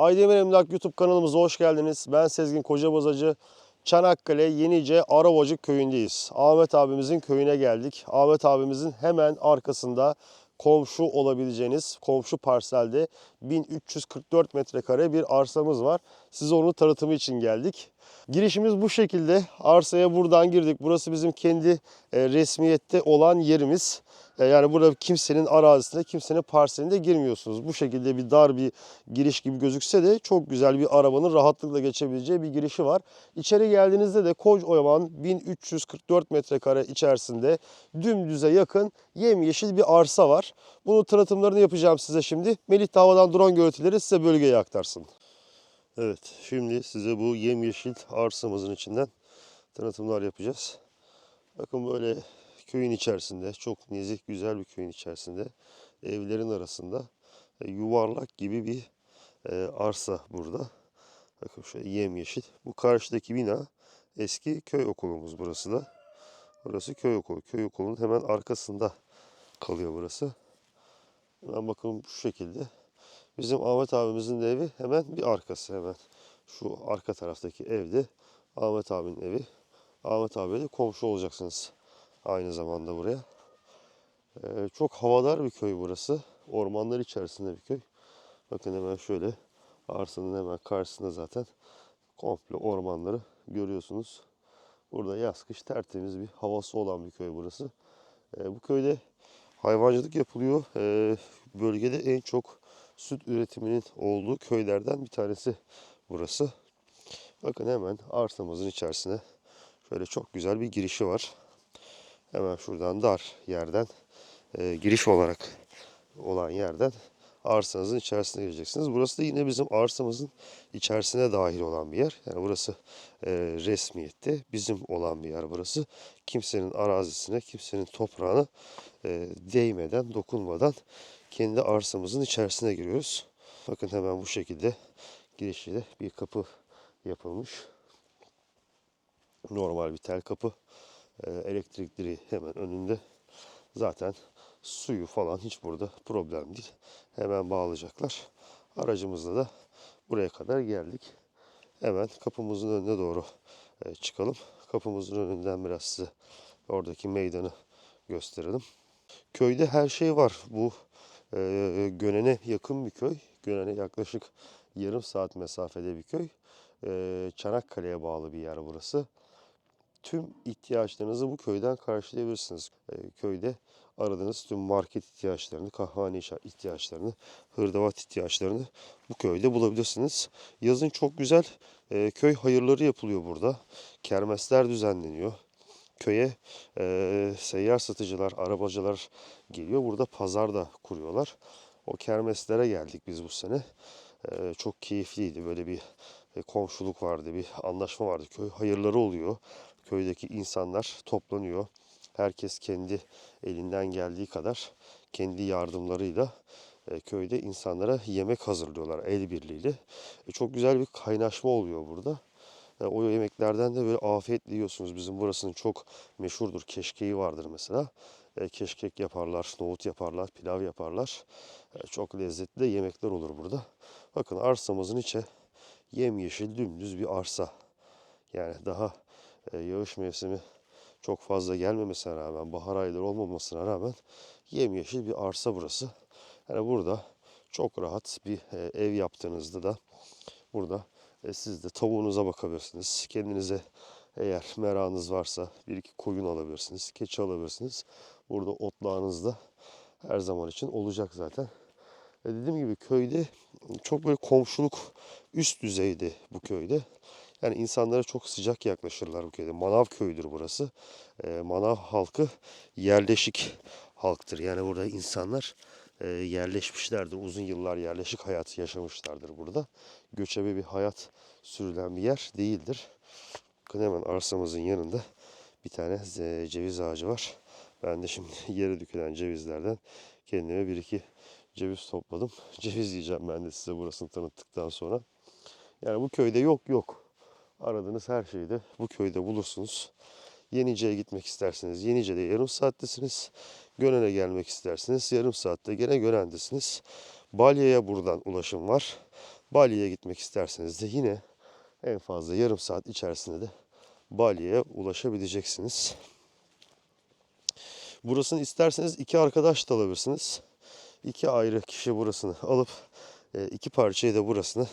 Aydemir Emlak YouTube kanalımıza hoş geldiniz. Ben Sezgin Kocabozacı. Çanakkale Yenice Aravacık köyündeyiz. Ahmet abimizin köyüne geldik. Ahmet abimizin hemen arkasında komşu olabileceğiniz komşu parselde 1344 metrekare bir arsamız var. Size onun tanıtımı için geldik. Girişimiz bu şekilde. Arsaya buradan girdik. Burası bizim kendi e, resmiyette olan yerimiz. E, yani burada kimsenin arazisine, kimsenin parseline girmiyorsunuz. Bu şekilde bir dar bir giriş gibi gözükse de çok güzel bir arabanın rahatlıkla geçebileceği bir girişi var. İçeri geldiğinizde de kocaman 1344 metrekare içerisinde dümdüze yakın yemyeşil bir arsa var. Bunun tanıtımlarını yapacağım size şimdi. Melih de havadan drone görüntüleri size bölgeye aktarsın. Evet, şimdi size bu yemyeşil arsamızın içinden tanıtımlar yapacağız. Bakın böyle köyün içerisinde, çok nezih güzel bir köyün içerisinde, evlerin arasında e, yuvarlak gibi bir e, arsa burada. Bakın şöyle yemyeşil. Bu karşıdaki bina eski köy okulumuz burası da. Burası köy okulu. Köy okulunun hemen arkasında kalıyor burası. Hemen bakın şu şekilde. Bizim Ahmet abimizin de evi hemen bir arkası hemen. Şu arka taraftaki evde Ahmet abinin evi. Ahmet abiyle komşu olacaksınız aynı zamanda buraya. Ee, çok havadar bir köy burası. Ormanlar içerisinde bir köy. Bakın hemen şöyle arsanın hemen karşısında zaten komple ormanları görüyorsunuz. Burada yaz kış tertemiz bir havası olan bir köy burası. Ee, bu köyde hayvancılık yapılıyor. Ee, bölgede en çok süt üretiminin olduğu köylerden bir tanesi burası. Bakın hemen arsamızın içerisine şöyle çok güzel bir girişi var. Hemen şuradan dar yerden e, giriş olarak olan yerden arsanızın içerisine gireceksiniz. Burası da yine bizim arsamızın içerisine dahil olan bir yer. Yani burası e, resmiyette bizim olan bir yer burası. Kimsenin arazisine, kimsenin toprağına e, değmeden, dokunmadan kendi arsamızın içerisine giriyoruz. Bakın hemen bu şekilde girişiyle bir kapı yapılmış. Normal bir tel kapı. Ee, elektrikleri hemen önünde. Zaten suyu falan hiç burada problem değil. Hemen bağlayacaklar. Aracımızla da buraya kadar geldik. Hemen kapımızın önüne doğru e, çıkalım. Kapımızın önünden biraz size oradaki meydanı gösterelim. Köyde her şey var. Bu e, Gönen'e yakın bir köy. Gönen'e yaklaşık yarım saat mesafede bir köy. E, Çanakkale'ye bağlı bir yer burası. Tüm ihtiyaçlarınızı bu köyden karşılayabilirsiniz. E, köyde aradığınız tüm market ihtiyaçlarını, kahvehane ihtiyaçlarını, hırdavat ihtiyaçlarını bu köyde bulabilirsiniz. Yazın çok güzel e, köy hayırları yapılıyor burada. Kermesler düzenleniyor köye e, seyyar satıcılar, arabacılar geliyor. Burada pazar da kuruyorlar. O kermeslere geldik biz bu sene. E, çok keyifliydi. Böyle bir e, komşuluk vardı, bir anlaşma vardı. Köy hayırları oluyor. Köydeki insanlar toplanıyor. Herkes kendi elinden geldiği kadar kendi yardımlarıyla e, köyde insanlara yemek hazırlıyorlar el birliğiyle. E, çok güzel bir kaynaşma oluyor burada. E, o yemeklerden de böyle afiyetle yiyorsunuz. Bizim burasının çok meşhurdur. Keşkeği vardır mesela. Keşkek yaparlar, nohut yaparlar, pilav yaparlar. Çok lezzetli de yemekler olur burada. Bakın arsamızın içi yemyeşil dümdüz bir arsa. Yani daha yağış mevsimi çok fazla gelmemesine rağmen, bahar ayları olmamasına rağmen yemyeşil bir arsa burası. Yani burada çok rahat bir e, ev yaptığınızda da burada e, siz de tavuğunuza bakabilirsiniz. Kendinize eğer merakınız varsa bir iki koyun alabilirsiniz. Keçi alabilirsiniz. Burada otlağınız da her zaman için olacak zaten. E dediğim gibi köyde çok böyle komşuluk üst düzeyde bu köyde. Yani insanlara çok sıcak yaklaşırlar bu köyde. Manav köyüdür burası. E, manav halkı yerleşik halktır. Yani burada insanlar e, yerleşmişlerdir. Uzun yıllar yerleşik hayat yaşamışlardır burada. Göçebe bir hayat sürülen bir yer değildir. Bakın hemen arsamızın yanında bir tane ceviz ağacı var. Ben de şimdi yere dökülen cevizlerden kendime bir iki ceviz topladım. Ceviz yiyeceğim ben de size burasını tanıttıktan sonra. Yani bu köyde yok yok. Aradığınız her şeyi de bu köyde bulursunuz. Yenice'ye gitmek isterseniz Yenice'de yarım saattesiniz. Gönen'e gelmek isterseniz yarım saatte gene Gönen'desiniz. Balya'ya buradan ulaşım var. Bali'ye gitmek isterseniz de yine en fazla yarım saat içerisinde de Bali'ye ulaşabileceksiniz. Burasını isterseniz iki arkadaş da alabilirsiniz. İki ayrı kişi burasını alıp e, iki parçayı da burasını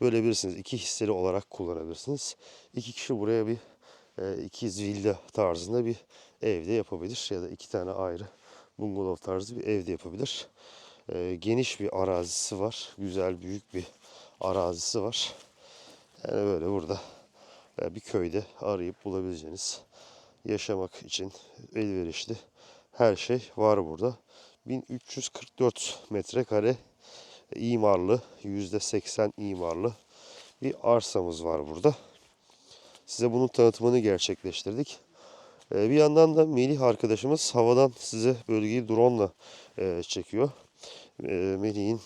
bölebilirsiniz. İki hisseli olarak kullanabilirsiniz. İki kişi buraya bir e, ikiz villa tarzında bir evde yapabilir. Ya da iki tane ayrı bungalov tarzı bir evde yapabilir. E, geniş bir arazisi var. Güzel büyük bir arazisi var. Yani böyle burada e, bir köyde arayıp bulabileceğiniz yaşamak için elverişli her şey var burada. 1344 metrekare imarlı, %80 imarlı bir arsamız var burada. Size bunun tanıtımını gerçekleştirdik. Ee, Bir yandan da Melih arkadaşımız havadan size bölgeyi drone ile çekiyor. Ee, Melih'in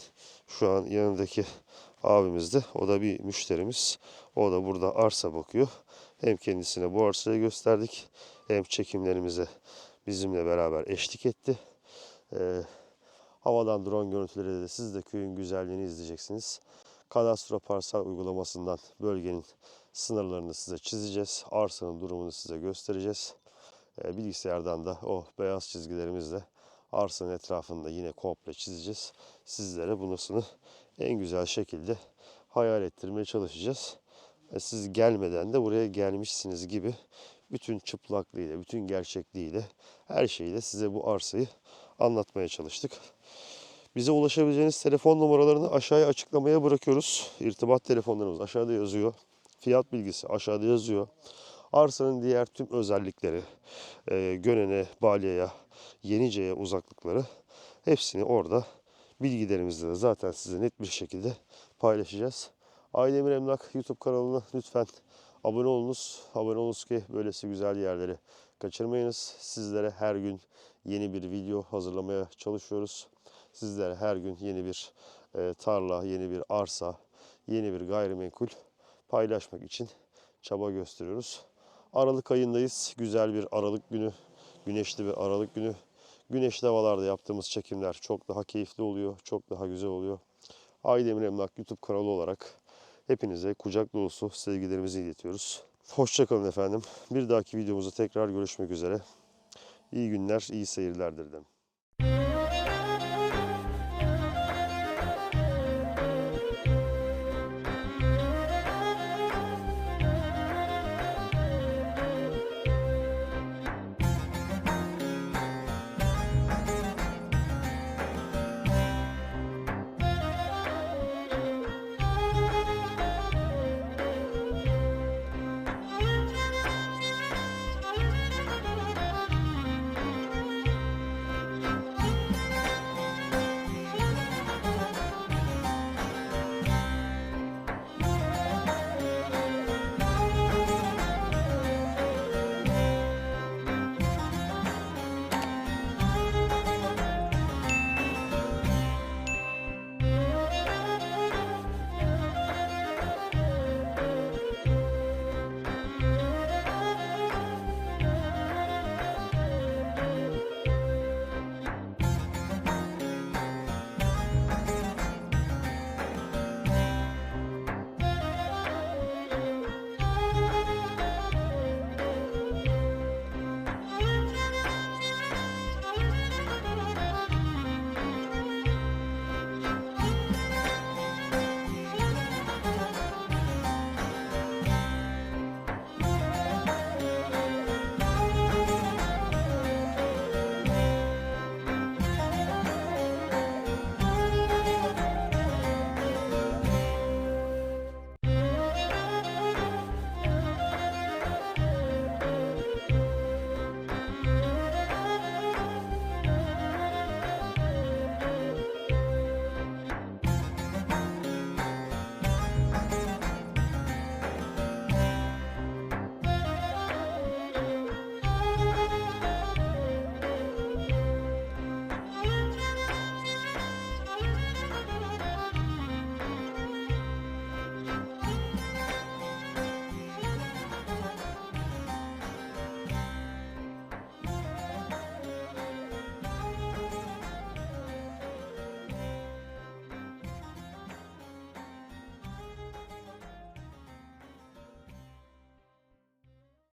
şu an yanındaki abimiz de o da bir müşterimiz. O da burada arsa bakıyor. Hem kendisine bu arsayı gösterdik hem çekimlerimize bizimle beraber eşlik etti. Ee, havadan drone görüntüleriyle de siz de köyün güzelliğini izleyeceksiniz. Kadastro parsel uygulamasından bölgenin sınırlarını size çizeceğiz. Arsanın durumunu size göstereceğiz. Ee, bilgisayardan da o beyaz çizgilerimizle arsanın etrafında yine komple çizeceğiz. Sizlere bunusunu en güzel şekilde hayal ettirmeye çalışacağız. Ve siz gelmeden de buraya gelmişsiniz gibi bütün çıplaklığıyla, bütün gerçekliğiyle, her şeyiyle size bu arsayı anlatmaya çalıştık. Bize ulaşabileceğiniz telefon numaralarını aşağıya açıklamaya bırakıyoruz. İrtibat telefonlarımız aşağıda yazıyor. Fiyat bilgisi aşağıda yazıyor. Arsanın diğer tüm özellikleri, e, Gönen'e, Balya'ya, Yenice'ye uzaklıkları hepsini orada bilgilerimizde de zaten size net bir şekilde paylaşacağız. Aydemir Emlak YouTube kanalına lütfen abone olunuz. Abone olunuz ki böylesi güzel yerleri kaçırmayınız. Sizlere her gün yeni bir video hazırlamaya çalışıyoruz. Sizlere her gün yeni bir e, tarla, yeni bir arsa, yeni bir gayrimenkul paylaşmak için çaba gösteriyoruz. Aralık ayındayız. Güzel bir Aralık günü, güneşli bir Aralık günü. Güneşli havalarda yaptığımız çekimler çok daha keyifli oluyor, çok daha güzel oluyor. Aydemir Emlak YouTube kanalı olarak hepinize kucak dolusu sevgilerimizi iletiyoruz. Hoşçakalın efendim. Bir dahaki videomuzda tekrar görüşmek üzere. İyi günler, iyi seyirler dilerim.